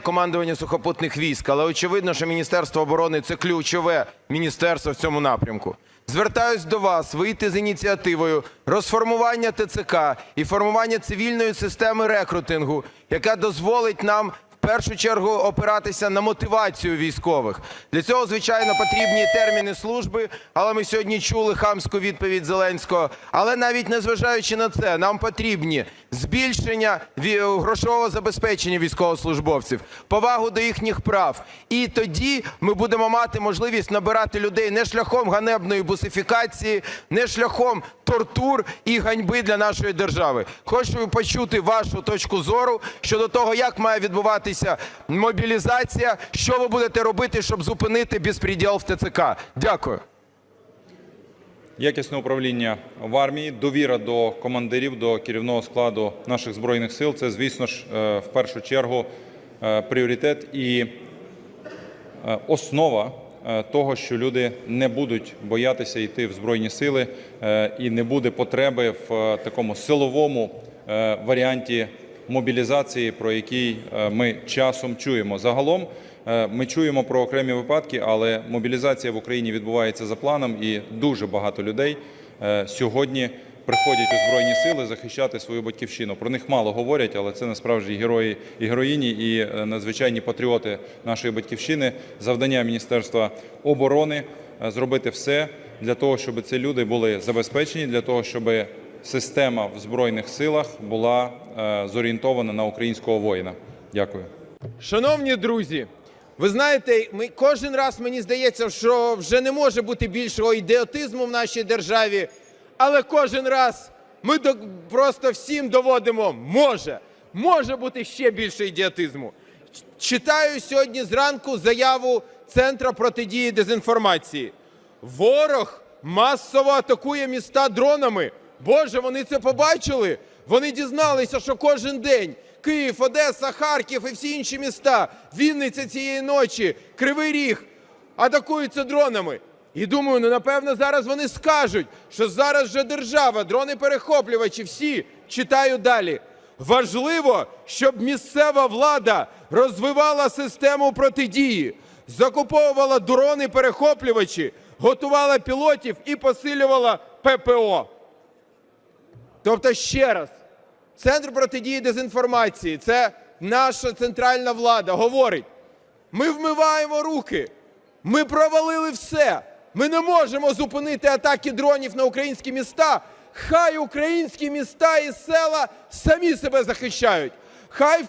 командування сухопутних військ, але очевидно, що Міністерство оборони це ключове міністерство в цьому напрямку. Звертаюсь до вас вийти з ініціативою розформування ТЦК і формування цивільної системи рекрутингу, яка дозволить нам першу чергу опиратися на мотивацію військових. Для цього, звичайно, потрібні терміни служби, але ми сьогодні чули хамську відповідь Зеленського. Але навіть незважаючи на це, нам потрібні збільшення грошового забезпечення військовослужбовців, повагу до їхніх прав. І тоді ми будемо мати можливість набирати людей не шляхом ганебної бусифікації, не шляхом тортур і ганьби для нашої держави. Хочу почути вашу точку зору щодо того, як має відбуватися мобілізація, що ви будете робити, щоб зупинити безпреділ в ТЦК. Дякую. Якісне управління в армії, довіра до командирів, до керівного складу наших збройних сил це, звісно ж, е, в першу чергу е, пріоритет і е, основа того, що люди не будуть боятися йти в збройні сили і не буде потреби в такому силовому варіанті мобілізації, про який е, ми часом чуємо. Загалом е, ми чуємо про окремі випадки, але мобілізація в Україні відбувається за планом, і дуже багато людей е, сьогодні приходять у збройні сили захищати свою батьківщину. Про них мало говорять, але це насправді герої і героїні, і надзвичайні патріоти нашої батьківщини. Завдання Міністерства оборони зробити все для того, щоб ці люди були забезпечені, для того, щоб система в збройних силах була е, зорієнтована на українського воїна. Дякую. Шановні друзі, ви знаєте, ми кожен раз мені здається, що вже не може бути більшого ідіотизму в нашій державі, але кожен раз ми до- просто всім доводимо, може, може бути ще більше ідіотизму. Читаю сьогодні зранку заяву Центру протидії дезінформації. Ворог масово атакує міста дронами. Боже, вони це побачили. Вони дізналися, що кожен день Київ, Одеса, Харків і всі інші міста, Вінниця цієї ночі, Кривий Ріг атакуються дронами. І думаю, ну напевно зараз вони скажуть, що зараз вже держава, дрони-перехоплювачі, всі читаю далі. Важливо, щоб місцева влада розвивала систему протидії, закуповувала дрони-перехоплювачі, готувала пілотів і посилювала ППО. Тобто, ще раз, Центр протидії дезінформації, це наша центральна влада, говорить: ми вмиваємо руки, ми провалили все. Ми не можемо зупинити атаки дронів на українські міста. Хай українські міста і села самі себе захищають. Хай